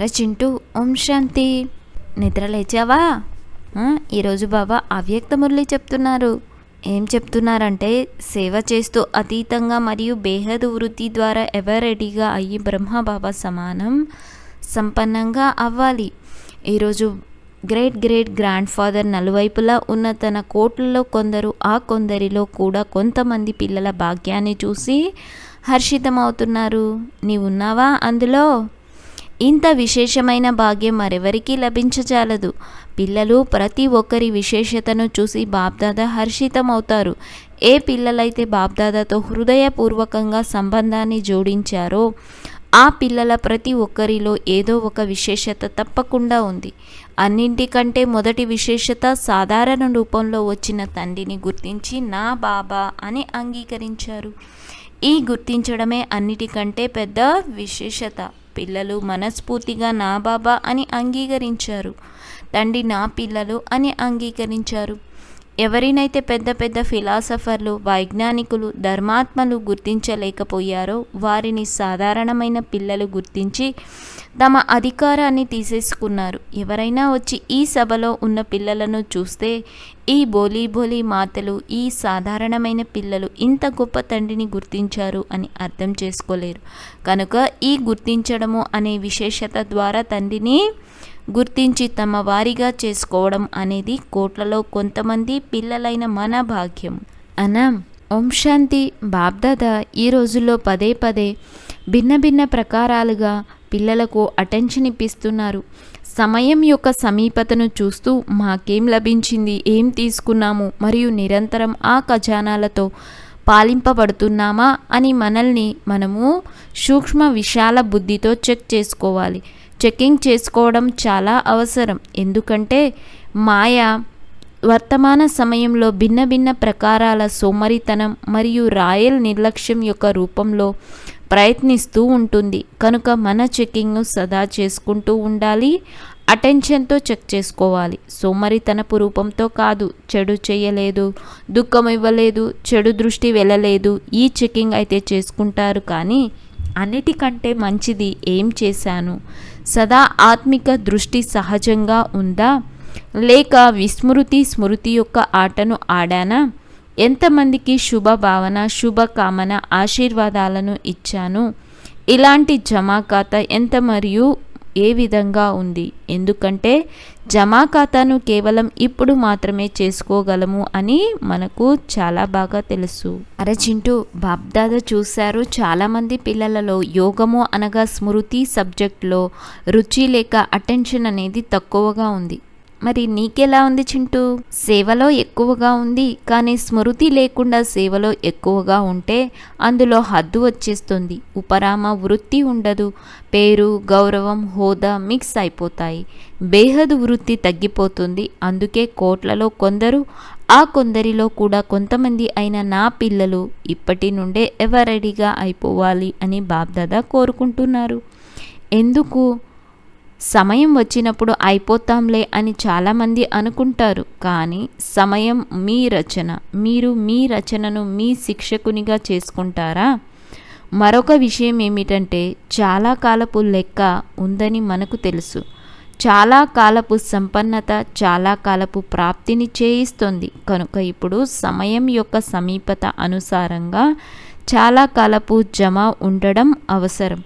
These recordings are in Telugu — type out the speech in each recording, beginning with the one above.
అరే చింటూ ఓం శాంతి నిద్ర లేచావా? ఈరోజు బాబా అవ్యక్త మురళి చెప్తున్నారు. ఏం చెప్తున్నారంటే సేవ చేస్తూ అతీతంగా మరియు బేహద్ వృత్తి ద్వారా ఎవరెడీగా అయ్యి బ్రహ్మ బాబా సమానం సంపన్నంగా అవ్వాలి. ఈరోజు గ్రేట్ గ్రేట్ గ్రాండ్ ఫాదర్ నలువైపులా ఉన్న తన కోట్లలో కొందరు ఆ కొందరిలో కూడా కొంతమంది పిల్లల భాగ్యాన్ని చూసి హర్షితమవుతున్నారు. నీవున్నావా అందులో? ఇంత విశేషమైన భాగ్యం మరెవరికీ లభించజాలదు. పిల్లలు ప్రతి ఒక్కరి విశేషతను చూసి బాబ్దాదా హర్షితమవుతారు. ఏ పిల్లలైతే బాప్దాదాతో హృదయపూర్వకంగా సంబంధాన్ని జోడించారో ఆ పిల్లల ప్రతి ఒక్కరిలో ఏదో ఒక విశేషత తప్పకుండా ఉంది. అన్నింటికంటే మొదటి విశేషత సాధారణ రూపంలో వచ్చిన తండ్రిని గుర్తించి నా బాబా అని అంగీకరించారు. ఈ గుర్తించడమే అన్నిటికంటే పెద్ద విశేషత. పిల్లలు మనస్ఫూర్తిగా నా బాబా అని అంగీకరించారు. తండ్రి నా పిల్లలు అని అంగీకరించారు. ఎవరినైతే పెద్ద పెద్ద ఫిలాసఫర్లు వైజ్ఞానికులు ధర్మాత్మలు గుర్తించలేకపోయారో వారిని సాధారణమైన పిల్లలు గుర్తించి తమ అధికారాన్ని తీసేసుకున్నారు. ఎవరైనా వచ్చి ఈ సభలో ఉన్న పిల్లలను చూస్తే ఈ బోలీ బోలీ మాతలు ఈ సాధారణమైన పిల్లలు ఇంత గొప్ప తండ్రిని గుర్తించారు అని అర్థం చేసుకోలేరు. కనుక ఈ గుర్తించడము అనే విశేషత ద్వారా తండ్రిని గుర్తించి తమ వారిగా చేసుకోవడం అనేది కోట్లలో కొంతమంది పిల్లలైన మన భాగ్యం. అనా ఓం శాంతి బాబ్దాదా ఈ రోజుల్లో పదే పదే భిన్న భిన్న ప్రకారాలుగా పిల్లలకు అటెన్షన్ ఇప్పిస్తున్నారు. సమయం యొక్క సమీపతను చూస్తూ మాకేం లభించింది ఏం తీసుకున్నాము మరియు నిరంతరం ఆ ఖజానాలతో పాలింపబడుతున్నామా అని మనల్ని మనము సూక్ష్మ విశాల బుద్ధితో చెక్ చేసుకోవాలి. చెకింగ్ చేసుకోవడం చాలా అవసరం. ఎందుకంటే మాయ వర్తమాన సమయంలో భిన్న భిన్న ప్రకారాల సోమరితనం మరియు రాయల్ నిర్లక్ష్యం యొక్క రూపంలో ప్రయత్నిస్తూ ఉంటుంది. కనుక మన చెకింగ్ను సదా చేసుకుంటూ ఉండాలి. అటెన్షన్తో చెక్ చేసుకోవాలి. సోమరితనపు రూపంతో కాదు చెడు చేయలేదు దుఃఖం ఇవ్వలేదు చెడు దృష్టి వెళ్ళలేదు ఈ చెకింగ్ అయితే చేసుకుంటారు కానీ అన్నిటికంటే మంచిది ఏం చేశాను? సదా ఆత్మిక దృష్టి సహజంగా ఉందా? లేక విస్మృతి స్మృతి యొక్క ఆటను ఆడానా? ఎంతమందికి శుభ భావన శుభకామన ఆశీర్వాదాలను ఇచ్చాను? ఇలాంటి జమా ఖాతా ఎంత మరియు ఏ విధంగా ఉంది? ఎందుకంటే జమా ఖాతాను కేవలం ఇప్పుడు మాత్రమే చేసుకోగలము అని మనకు చాలా బాగా తెలుసు. అరే చింటూ చూశారు చాలామంది పిల్లలలో యోగము అనగా స్మృతి సబ్జెక్ట్లో రుచి లేక అటెన్షన్ అనేది తక్కువగా ఉంది. మరి నీకెలా ఉంది చింటూ? సేవలో ఎక్కువగా ఉంది కానీ స్మృతి లేకుండా సేవలో ఎక్కువగా ఉంటే అందులో హద్దు వచ్చేస్తుంది. ఉపరామ వృత్తి ఉండదు. పేరు గౌరవం హోదా మిక్స్ అయిపోతాయి. బేహదు వృత్తి తగ్గిపోతుంది. అందుకే కోట్లలో కొందరు ఆ కొందరిలో కూడా కొంతమంది అయిన నా పిల్లలు ఇప్పటి నుండే ఎవరెడీగా అయిపోవాలి అని బాబ్దాదా కోరుకుంటున్నారు. ఎందుకు? సమయం వచ్చినప్పుడు అయిపోతాంలే అని చాలామంది అనుకుంటారు. కానీ సమయం మీ రచన. మీరు మీ రచనను మీ శిక్షకునిగా చేసుకుంటారా? మరొక విషయం ఏమిటంటే చాలా కాలపు లెక్క ఉందని మనకు తెలుసు. చాలా కాలపు సంపన్నత చాలా కాలపు ప్రాప్తిని చేయిస్తుంది. కనుక ఇప్పుడు సమయం యొక్క సమీపత అనుసారంగా చాలా కాలపు జమ ఉండడం అవసరం.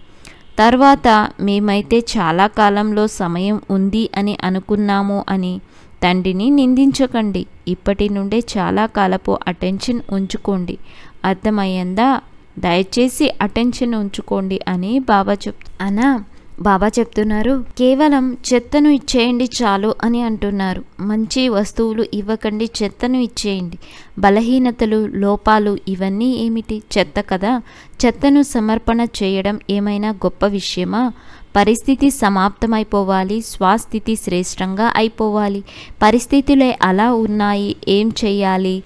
తర్వాత మేమైతే చాలా కాలంలో సమయం ఉంది అని అనుకున్నాము అని తండ్రిని నిందించకండి. ఇప్పటి నుండే చాలా కాలపు అటెన్షన్ ఉంచుకోండి. అర్థమయ్యిందా? దయచేసి అటెన్షన్ ఉంచుకోండి అని బాబా చెప్ అనా బాబా చెప్తున్నారు కేవలం చెత్తను ఇచ్చేయండి చాలు అని అంటున్నారు. మంచి వస్తువులు ఇవ్వకండి చెత్తను ఇచ్చేయండి. బలహీనతలు లోపాలు ఇవన్నీ ఏమిటి? చెత్త కదా. చెత్తను సమర్పణ చేయడం ఏమైనా గొప్ప విషయమా? పరిస్థితి సమాప్తమైపోవాలి స్వాస్థితి శ్రేష్టంగా అయిపోవాలి. పరిస్థితులే అలా ఉన్నాయి ఏం చెయ్యాలి?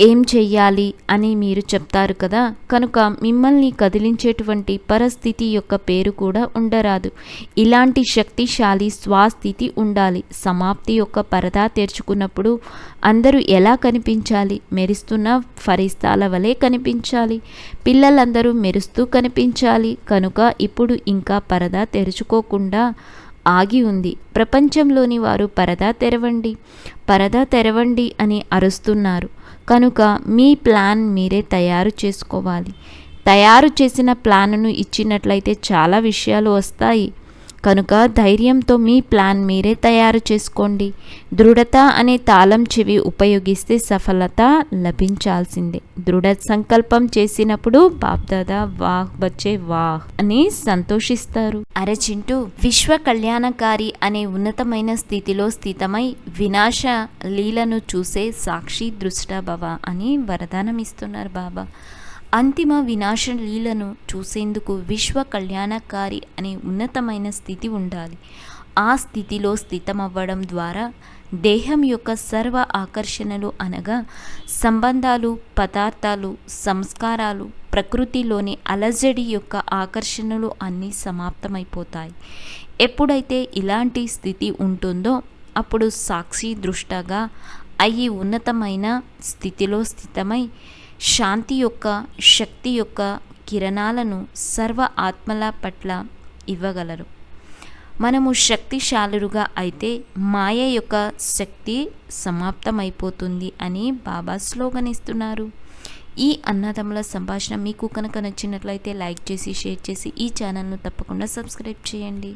ఏం చెయ్యాలి అని మీరు చెప్తారు కదా? కనుక మిమ్మల్ని కదిలించేటువంటి పరిస్థితి యొక్క పేరు కూడా ఉండరాదు. ఇలాంటి శక్తిశాలి స్వాస్థితి ఉండాలి. సమాప్తి యొక్క పరదా తెరుచుకున్నప్పుడు అందరూ ఎలా కనిపించాలి? మెరుస్తున్న ఫరిస్తాల వలె కనిపించాలి. పిల్లలందరూ మెరుస్తూ కనిపించాలి. కనుక ఇప్పుడు ఇంకా పరదా తెరుచుకోకుండా ఆగి ఉంది. ప్రపంచంలోని వారు పరదా తెరవండి. పరదా తెరవండి అని అరుస్తున్నారు. కనుక మీ ప్లాన్ మీరే తయారు చేసుకోవాలి. తయారు చేసిన ప్లాన్ను ఇచ్చినట్లయితే చాలా విషయాలు వస్తాయి. కనుక ధైర్యంతో మీ ప్లాన్ మీరే తయారు చేసుకోండి. దృఢత అనే తాళం చెవి ఉపయోగిస్తే సఫలత లభించాల్సిందే. దృఢ సంకల్పం చేసినప్పుడు బాప్దాదా వాహ్ బచ్చే వాహ్ అని సంతోషిస్తారు. అరే చింటూ విశ్వ కళ్యాణకారి అనే ఉన్నతమైన స్థితిలో స్థితమై వినాశ లీలను చూసే సాక్షి దృష్టభవ అని వరదానం ఇస్తున్నారు బాబా. అంతిమ వినాశ లీలను చూసేందుకు విశ్వ కళ్యాణకారి అనే ఉన్నతమైన స్థితి ఉండాలి. ఆ స్థితిలో స్థితమవ్వడం ద్వారా దేహం యొక్క సర్వ ఆకర్షణలు అనగా సంబంధాలు పదార్థాలు సంస్కారాలు ప్రకృతిలోని అలజడి యొక్క ఆకర్షణలు అన్నీ సమాప్తమైపోతాయి. ఎప్పుడైతే ఇలాంటి స్థితి ఉంటుందో అప్పుడు సాక్షి దృష్టగా అయ్యి ఉన్నతమైన స్థితిలో స్థితమై శాంతి యొక్క శక్తి యొక్క కిరణాలను సర్వ ఆత్మల పట్ల ఇవ్వగలరు. మనము శక్తిశాలురుగా అయితే మాయ యొక్క శక్తి సమాప్తమైపోతుంది అని బాబా స్లోగన్ ఇస్తున్నారు ఈ అన్నదమ్ముల సంభాషణ మీకు కనుక నచ్చినట్లయితే లైక్ చేసి షేర్ చేసి ఈ ఛానల్ను తప్పకుండా సబ్స్క్రైబ్ చేయండి.